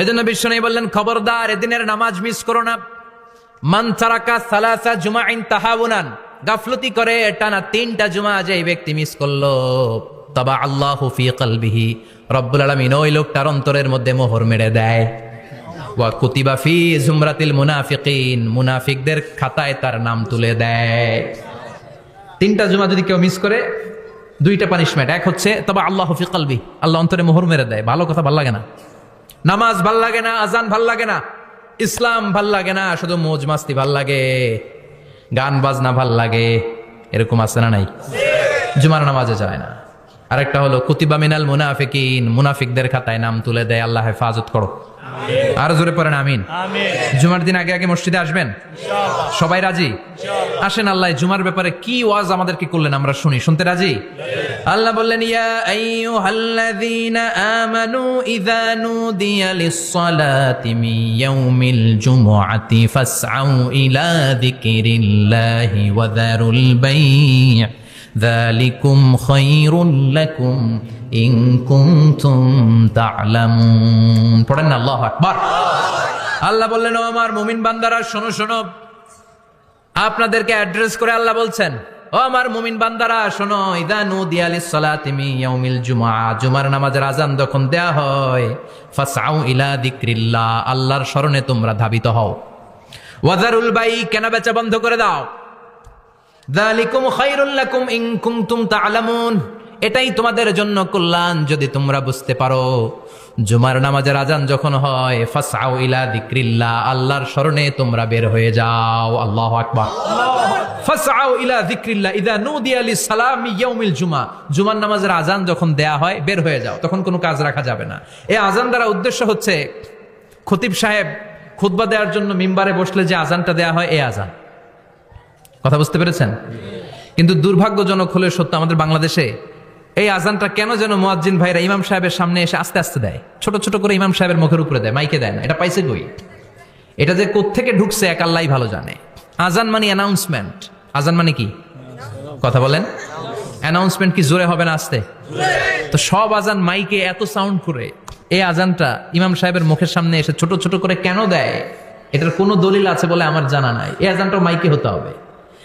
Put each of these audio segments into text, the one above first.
এই জন্য বিশ্বনবী বললেন, খবরদার, এদিনের নামাজ মিস করো না। মান তারাকা সালাসা জুমাইন তাহাবুনান গাফলতি করে, টানা তিনটা জুমা যে এই ব্যক্তি মিস করল। তবা আল্লাহ ফি কলবিহি। রব্বুল আলামিন ওই লোকটার অন্তরের মধ্যে মোহর মেরে দেয়। ওয়া কুতিবা ফি জুমরাতিল মুনাফিকিন। মুনাফিকদের খাতায় তার নাম তুলে দেয়। তিনটা জুমা যদি কেউ মিস করে, দুইটা পানিশমেন্ট এক হচ্ছে, তবে আল্লাহ ফি কলবি আল্লাহ অন্তরে মোহর মেরে দেয়। ভালো কথা, ভালো লাগে না। নামাজ ভালো লাগে না, আজান ভালো লাগে না, ইসলাম ভালো লাগে না, শুধু মৌজ মাস্তি ভালো লাগে, গান বাজনা ভালো লাগে, এরকম আছে না নাই? জুমার নামাজে যায় না। আরেকটা হলো, কুতিবা মিনাল মুনাফিকিন, মুনাফিকদের খাতায় নাম তুলে দেয়, আল্লাহ হেফাজত করো। আর জোরে পড়েন আমিন। জুমার দিন আগে আগে মসজিদে আসবেন? সবাই রাজি? আসেন আল্লাহ জুমার ব্যাপারে কি ওয়াজ আমাদেরকে করলেন আমরা শুনি। শুনতে রাজি? আল্লাহ বললেন ইয়া আইয়ুহাল্লাযীনা আমানু ইযা নুদিয়া লিস-সালাতি মিন ইয়াউমিল জুমুআতি ফাসআউ ইলা যিকিরিল্লাহি ওয়া যারুল বাই' ذلكم خير لكم إن كنتم تعلمون পড়েন না আল্লাহু আকবার আল্লাহ বললেন ও আমার মুমিন বান্দারা শোনো শোনো আপনাদেরকে অ্যাড্রেস করে আল্লাহ বলছেন ও আমার মুমিন বান্দারা শোনো ইদা নুদিয়া লিস-সালাতি মিন ইয়াউমিল জুমআ জুমার নামাজের আজান যখন দেয়া হয় ফাসআউ ইলা যিকরিল্লাহ আল্লাহর শরণে তোমরা ধাবিত হও ওয়াজারুল বাই কেনা বেচা বন্ধ করে দাও এটাই তোমাদের জন্য কল্যাণ যদি তোমরা বুঝতে পারো। জুমার নামাজের আজান যখন হয়, ফাসআউ ইলা যিকরিল্লাহ, আল্লাহর শরণে তোমরা বের হয়ে যাও। আল্লাহু আকবার। ফাসআউ ইলা ইদা জুমা। জুমার নামাজের আজান যখন দেয়া হয়, বের হয়ে যাও। তখন কোনো কাজ রাখা যাবে না। আজান দ্বারা উদ্দেশ্য হচ্ছে, খতিব সাহেব খুতবা দেওয়ার জন্য মিম্বারে বসলে যে আজানটা দেয়া হয়, এই আজান। কথা বুঝতে পেরেছেন? কিন্তু দুর্ভাগ্যজনক হলে সত্য আমাদের বাংলাদেশে এই আজানটা কেন যেন মুয়াজ্জিন ভাইরা ইমাম সাহেবের সামনে এসে আস্তে আস্তে দেয়? ছোট ছোট করে ইমাম সাহেবের মুখের উপরে দেয়, মাইকে দেয় না। এটা পাইছে কই? এটা যে কোত্থেকে ঢুকছে এক আল্লাহ ভালো জানে। আজান মানে অ্যানাউন্সমেন্ট আজান মানে কি? কথা বলেন। অ্যানাউন্সমেন্ট কি জোরে হবে না আস্তে? তো সব আজান মাইকে এত সাউন্ড করে, এই আজানটা ইমাম সাহেবের মুখের সামনে এসে ছোট ছোট করে কেন দেয়? এটার কোনো দলিল আছে বলে আমার জানা নাই। এই আজানটা মাইকে হতে হবে।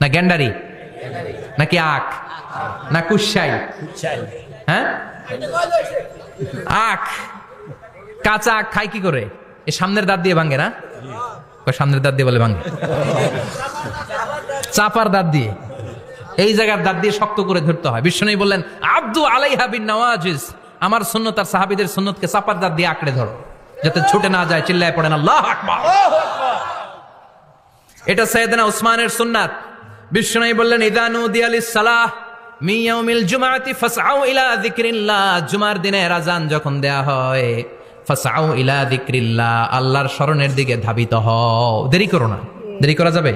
না গ্যান্ডারি? নাকি আখ? না কুসাই হ্যাঁ? আখ। কাঁচা আখ খাই কি করে? এ সামনের দাঁত দিয়ে ভাঙে না? সামনের দাঁত দিয়ে বলে ভাঙে। চাপার দাঁত দিয়ে। এই জায়গার দাঁত দিয়ে শক্ত করে ধরতে হয়। বিষ্ণু বললেন আব্দু আলাইহা বিন নওয়াজিস আমার সুন্নত আর সাহাবিদের সুন্নতকে চাপার দাঁত দিয়ে আঁকড়ে ধরো। যাতে ছুটে না যায় চিল্লায় পড়েন আল্লাহ আকবার। এটা সৈয়দনা উসমানের সুন্নাত। বিষ্ণু বললেন ইদানু দিয়ালিস সালাহ মিয়াউমিল জুমাতি ফাসআউ ইলা যিকরিল্লাহ। জুমার দিনে আজান যখন দেয়া হয় ফাসআউ ইলা যিকরিল্লাহ আল্লাহর স্মরণের দিকে ধাবিত হও। দেরি করো না। দেরি করা যাবে?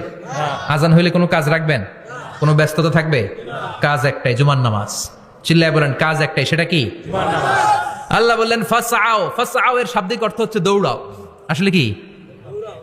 আজান হইলে কোনো কাজ রাখবেন? কোনো ব্যস্ততা থাকবে? কাজ একটাই জুমার নামাজ। চিল্লায় বলেন কাজ একটাই সেটা কি? আল্লাহ বললেন ফাসআউ ফাসআউ এর শাব্দিক অর্থ হচ্ছে দৌড়াও। আসলে কি?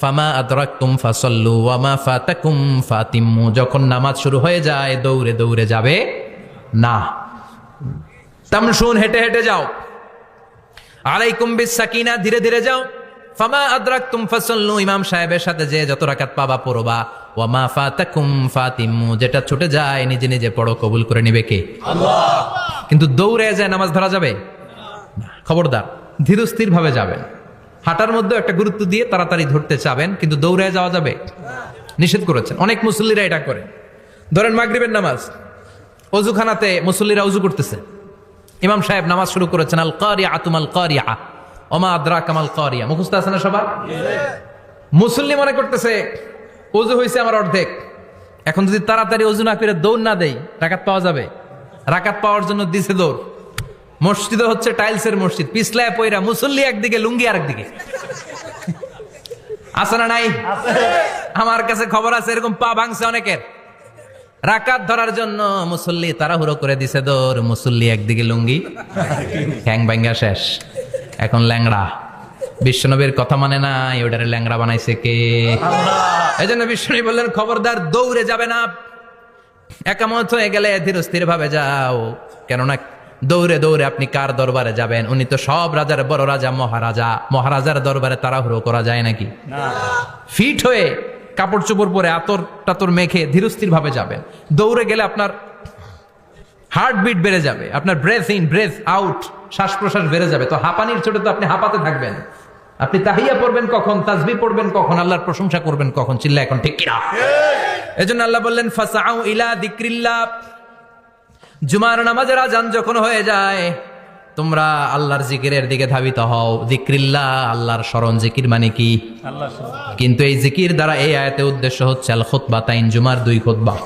ফামা আদরাকতুম ফাসাল্লু ওয়ামা ফাতাকুম ফাতিম্মু। যখন নামাজ শুরু হয়ে যায়, দৌড়ে দৌড়ে যাবে না। তামশুন হেঁটে হেঁটে যাও। আলাইকুম বিসাকিনা ধীরে ধীরে যাও। ফামা আদরাকতুম ফাসাল্লু, ইমাম সাহেবের সাথে যে যত রাকাত পাবা, পড়বা। ওয়ামা ফাতাকুম ফাতিম্মু, যেটা ছুটে যায়, নিজে নিজে পড়ো, কবুল করে নিবে কে? কিন্তু দৌড়ে যায় নামাজ ধরা যাবে খবরদার ধীরস্থির ভাবে যাবেন হাঁটার মধ্যে একটা গুরুত্ব দিয়ে তাড়াতাড়ি ধরতে চাবেন, কিন্তু দৌড়ে যাওয়া যাবে। নিষেধ করেছেন। অনেক মুসল্লিরা এটা করে। ধরেন মাগরিবের নামাজ। অজুখানাতে মুসল্লিরা অজু করতেছে। ইমাম সাহেব নামাজ শুরু করেছেন আল কারিয়া আতুমাল কারিয়া ওমা আদ্রা কামাল কারিয়া। মুখস্থ আছে না সবার? মুসল্লি মনে করতেছে অজু হয়েছে আমার অর্ধেক। এখন যদি তাড়াতাড়ি অজু না করে দৌড় না দেই, রাকাত পাওয়া যাবে। রাকাত পাওয়ার জন্য দিছে দৌড়। মসজিদে হচ্ছে টাইলসের মসজিদ, পিছলায় পয়রা মুসল্লি একদিকে, লুঙ্গি আরেকদিকে। আছে না নাই? আমার কাছে খবর আছে, এরকম পা ভাঙছে অনেকের। রাকাত ধরার জন্য মুসল্লি তাড়াহুড়ো করে দিছে দৌড়, মুসল্লি একদিকে লুঙ্গি, ঠ্যাং ভাঙ্গা শেষ। এখন ল্যাংড়া। বিশ্বনবীর কথা মানে নাই ওটারে ল্যাংড়া বানাইছে কে? এই জন্য বিশ্বনবী বললেন, খবরদার, দৌড়ে যাবে না। একামত হয়ে গেলে ধীরস্থির ভাবে যাও। কেননা দৌড়ে দৌড়ে আপনি কার দরবারে যাবেন? উনি তো সব রাজার বড় রাজা মহারাজা। মহারাজার দরবারে তাড়াহুড়ো করা যায় নাকি? ফিট হয়ে কাপড় চোপড় পরে আতর টাতর মেখে ধীরস্থির ভাবে যাবেন। দৌড়ে গেলে আপনার হার্টবিট বেড়ে যাবে। আপনার ব্রেথ ইন ব্রেথ আউট শ্বাস প্রশ্বাস বেড়ে যাবে। তো হাঁপানির ছোটে তো আপনি হাঁপাতে থাকবেন। আপনি তাহিয়া পড়বেন কখন তাজবি পড়বেন কখন আল্লাহর প্রশংসা করবেন কখন? চিল্লা এখন ঠিক কিনা? এজন্য আল্লাহ বললেন ফাসাউ ইলা দিক্রিল্লাহ। জুমার নামাজের আজান যখন হয়ে যায় তোমরা আল্লাহর জিকিরের দিকে ধাবিত হও। জিক্রিল্লাহ আল্লাহর স্মরণ জিকির মানে কি? কিন্তু এই জিকির দ্বারা এই আয়াতে উদ্দেশ্য হচ্ছে আল খুতবা তাইন জুমার দুই খুতবা।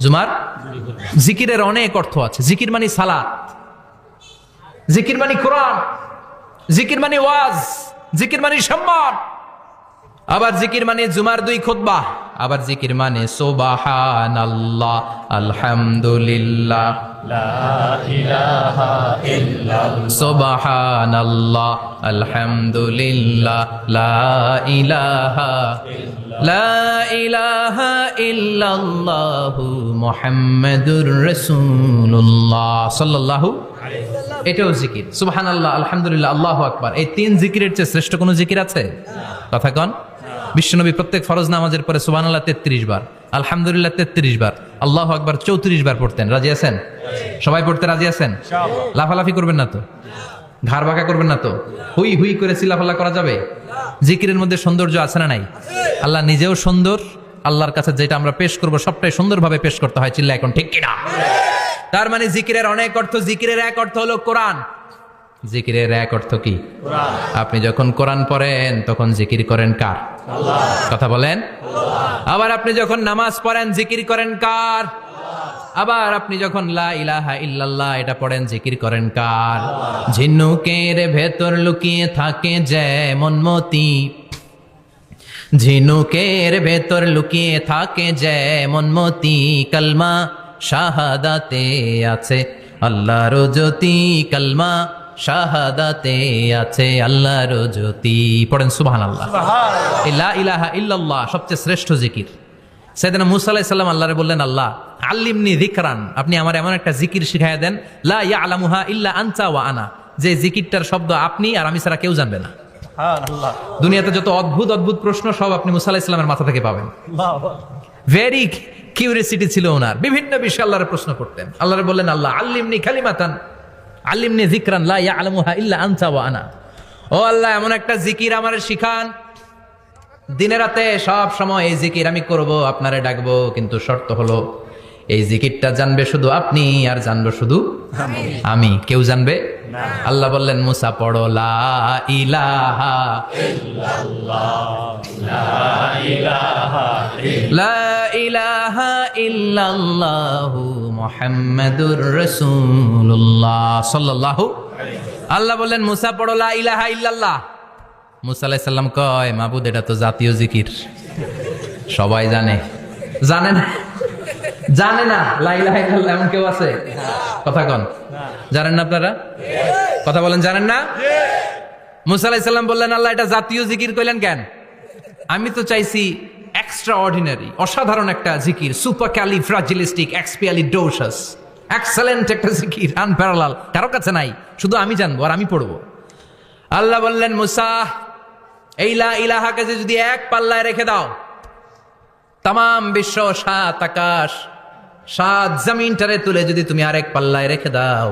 জুমার জিকিরের অনেক অর্থ আছে। জিকির মানে সালাত। জিকির মানে কোরআন। জিকির মানে ওয়াজ। জিকির মানে সম্মান। আবার জিকির মানে জুমার দুই খুতবা। আবার জিকির মানে সোবাহান আল্লাহ আলহামদুলিল্লাহ। আলহামদুলিল্লাহ লা ইলাহা লা ইলাহা ইল্লাল্লাহু মুহাম্মাদুর রাসূলুল্লাহ সাল্লাল্লাহু এটাও জিকির। সুবহানাল্লাহ আলহামদুলিল্লাহ আল্লাহু আকবার। এই তিন জিকিরের চেয়ে শ্রেষ্ঠ কোনো জিকির আছে? কথা কন। বিশ্বনবী প্রত্যেক ফরজ নামাজের পরে সুবহানাল্লাহ তেত্রিশ বার। আলহামদুলিল্লাহ তেত্রিশ বার। আল্লাহু আকবার চৌত্রিশ বার পড়তেন। রাজি আছেন? সবাই পড়তে রাজি আছেন? লাফালাফি করবেন না তো? ঘাড় বাঁকা করবেন না তো? হুই হুই করে সিলাফাল্লা করা যাবে? জিকিরের মধ্যে সৌন্দর্য আছে না নাই? আল্লাহ নিজেও সুন্দর। আল্লাহর কাছে যেটা আমরা পেশ করব সবটাই সুন্দরভাবে পেশ করতে হয় চিল্লা এখন ঠিক কিনা? তার মানে জিকিরের অনেক অর্থ জিকিরের এক অর্থ হলো কোরআন। জিকিরের এক অর্থ কি? আপনি যখন কোরআন পড়েন তখন জিকির করেন কার? কথা বলেন? আবার আপনি যখন নামাজ পড়েন, জিকির করেন কার? আবার আপনি যখন লা ইলাহা ইল্লাল্লাহ, এটা পড়েন, জিকির করেন কার? ঝিনুকের ভেতর লুকিয়ে থাকে যেমন মতি। ঝিনুকের ভেতর লুকিয়ে থাকে যেমন মতি। কলমা শাহাদাতে আছে, আল্লাহর জ্যোতি কলমা শাহাদাতে আছে আল্লাহর জ্যোতি। পড়েন সুবহান আল্লাহ লা ইলাহা ইল্লাল্লাহ সবচেয়ে শ্রেষ্ঠ জিকির। সেদিন মুসা আলাইহিস সালাম আল্লাহরে বললেন আল্লাহ আল্লিমনি যিকরান। আপনি আমার এমন একটা জিকির শিখাইয়া দেন লা ইয়ালামুহা ইল্লা আনতা ওয়া আনা। যে জিকিরটার শব্দ আপনি আর আমি ছাড়া কেউ জানবে না। দুনিয়াতে যত অদ্ভুত অদ্ভুত প্রশ্ন সব আপনি মুসা আলাহিস সালামের মাথা থেকে পাবেন। ভেরি কিউরিয়াসিটি ছিল ওনার। বিভিন্ন বিষয়ে আল্লাহর প্রশ্ন করতেন। আল্লাহরে বললেন আল্লাহ আল্লিমনি খালিমাতান আল্লিমনি যিকরান, লা ইয়ালামুহা ইল্লা আনতা ওয়া আনা। ও আল্লাহ, এমন একটা জিকির আমার শিখান। দিনে রাতে সব সময় এই জিকির আমি করব, আপনারে ডাকবো, কিন্তু শর্ত হলো, এই জিকিরটা জানবে শুধু আপনি আর জানব শুধু আমি। কেউ জানবে? আল্লাহ বললেন, মুসা, পড়ো, লা ইলাহা লা ইলাহা ইল্লাল্লাহু মোহাম্মদুর রসুল্লাহ সাল্লাল্লাহু আল্লাহ বললেন, মুসা, পড়ো, লা ইলাহা ইল্লাল্লাহ। মুসা আলাইহিস সালাম কয়, মাবুদ, এটা তো জাতীয় জিকির। সবাই জানে। জানে না? জানে না? লা ইলাহা ইল্লাল্লাহ, এমন কেউ আছে? কথা কন। জানেন না আপনারা? কথা বলেন, জানেন না? মুসা আলাইহিস সালাম বললেন, আল্লাহ, এটা জাতীয় জিকির কইলেন কেন? আমি তো চাইছি এক্সট্রা অর্ডিনারি অসাধারণ একটা জিকির supercalifragilisticexpialidocious excellent একটা জিকির আনপ্যারালাল কারও কাছে নাই, শুধু আমি জানব আর আমি পড়ব। আল্লাহ বললেন, মুসা, এই লা ইলাহাকে যে যদি এক পাল্লায় রেখে দাও তাম বিশ্ব সাত আকাশ, সাত জমিনটারে তুলে যদি তুমি আরেক পাল্লায় রেখে দাও।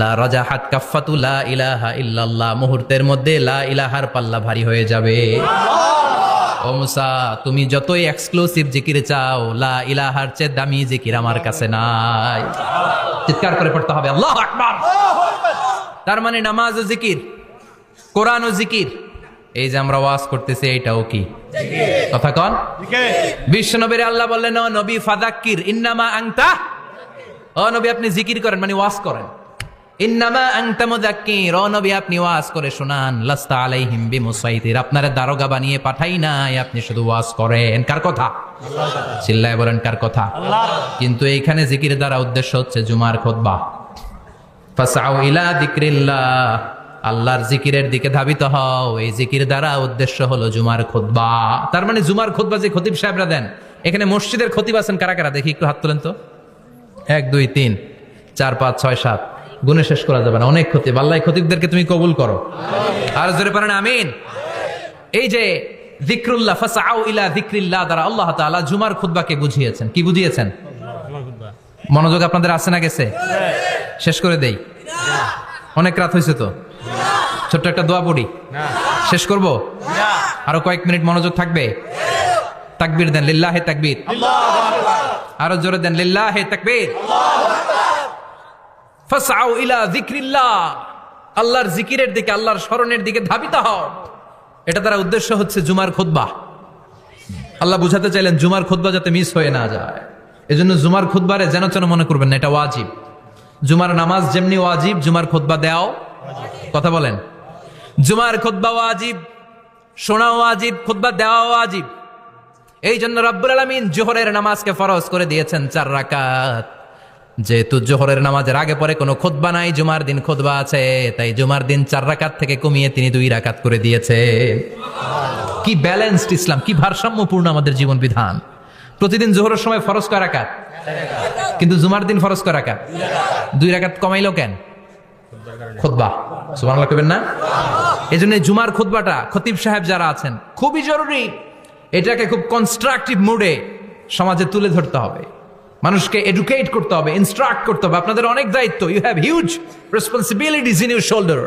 লা রাজা হাত কাফাতু লা ইলাহা ইল্লাল্লাহ, মুহূর্তের মধ্যে লা ইলাহার পাল্লা ভারী হয়ে যাবে। ও মুসা, তুমি যতই এক্সক্লুসিভ জিকির চাও, লা ইলাহার চেয়ে দামি জিকির আমার কাছে নাই। চিৎকার করে পড়তে হবে, আল্লাহ আকবার। তার মানে নামাজ ও জিকির, কোরআন ও জিকির। এই যে আমরা ওয়াজ করতেছি, এইটাও কি? কথা কন। বিশ্ব নবীর আল্লাহ বললেন নবী ফাদাক্কির ইন্নামা আংতা ও নবী, আপনি জিকির করেন মানে ওয়াজ করেন। ইন্নামা আংতা মুদাক্কির ও নবী, আপনি ওয়াজ করে শোনান। লাস্তা আলাইহিম বিমুসাইতির। আপনারা দারোগা বানিয়ে পাঠাই নাই, আপনি শুধু ওয়াজ করেন। কার কথা? চিল্লায় বলেন, কার কথা? কিন্তু এইখানে জিকির দ্বারা উদ্দেশ্য হচ্ছে জুমার খুতবা ফাসাউ ইলা যিকরিল্লাহ। আল্লাহর জিকিরের দিকে ধাবিত হও। এই জিকির দ্বারা উদ্দেশ্য হলো জুমার খুতবা তার মানে জুমার খুতবা যে খতিব সাহেবরা দেন, এখানে মসজিদের খতিব আছেন কারা কারা? দেখি একটু হাত তোলেন তো। এক, দুই, তিন, চার, পাঁচ, ছয়, সাত। গুণে শেষ করা যাবে না। অনেক ক্ষতি। আল্লাহ এই খতিবদেরকে তুমি কবুল করো। আর জোরে পারেন আমিন। এই যে যিকরুল্লাহ ফাসাউ ইলা যিকরিল্লাহ দ্বারা আল্লাহ তাআলা জুমার খুতবাকে বুঝিয়েছেন। কি বুঝিয়েছেন? মনোযোগ আপনাদের আছে না গেছে? শেষ করে দেই। অনেক রাত হয়েছে তো? ছোট্ট একটা দোয়া পড়ি। শেষ করব? আরও কয়েক মিনিট মনোযোগ থাকবে? তাকবীর দেন, লিল্লাহে তাকবীর। আরও জোরে দেন, লিল্লাহে তাকবীর। ফাসআউ ইলা আল্লাহর জিকিরের দিকে, আল্লাহর স্মরণের দিকে ধাবিত হও। এটা তার উদ্দেশ্য হচ্ছে জুমার খুতবা। আল্লাহ বুঝাতে চাইলেন জুমার খুতবা যাতে মিস হয়ে না যায়। এজন্য জুমার খুতবারে যেন যেন মনে করবেন না, এটা ওয়াজিব। জুমার নামাজ যেমনি ওয়াজিব, জুমার খুতবা দেও কথা বলেন। জুমার খুতবা ওয়াজিব শোনা ওয়াজিব, খুতবা দেওয়া ওয়াজিব। এই জন্য রব্বুল আলমিন জোহরের নামাজকে ফরজ করে দিয়েছেন চার রাকাত। যেহেতু জোহরের নামাজের আগে পরে কোনো খুতবা নাই, জুমার দিন খুতবা আছে, তাই জুমার দিন চার রাকাত থেকে কমিয়ে তিনি দুই রাকাত করে দিয়েছে। কি ব্যালেন্সড ইসলাম, কি ভারসাম্যপূর্ণ আমাদের জীবন বিধান। প্রতিদিন জোহরের সময় ফরজ করা রাকাত? কিন্তু জুমার দিন ফরজ করা রাকাত? দুই রাকাত কমাইলো কেন? সুবহানাল্লাহ কইবেন না? এই জন্য জুমার খুতবাটা খতিব সাহেব যারা আছেন, খুবই জরুরি। এটাকে খুব কনস্ট্রাকটিভ মুডে সমাজে তুলে ধরতে হবে। মানুষকে এডুকেট করতে হবে ইনস্ট্রাক্ট করতে হবে। আপনাদের অনেক দায়িত্ব। You have huge responsibilities in your shoulder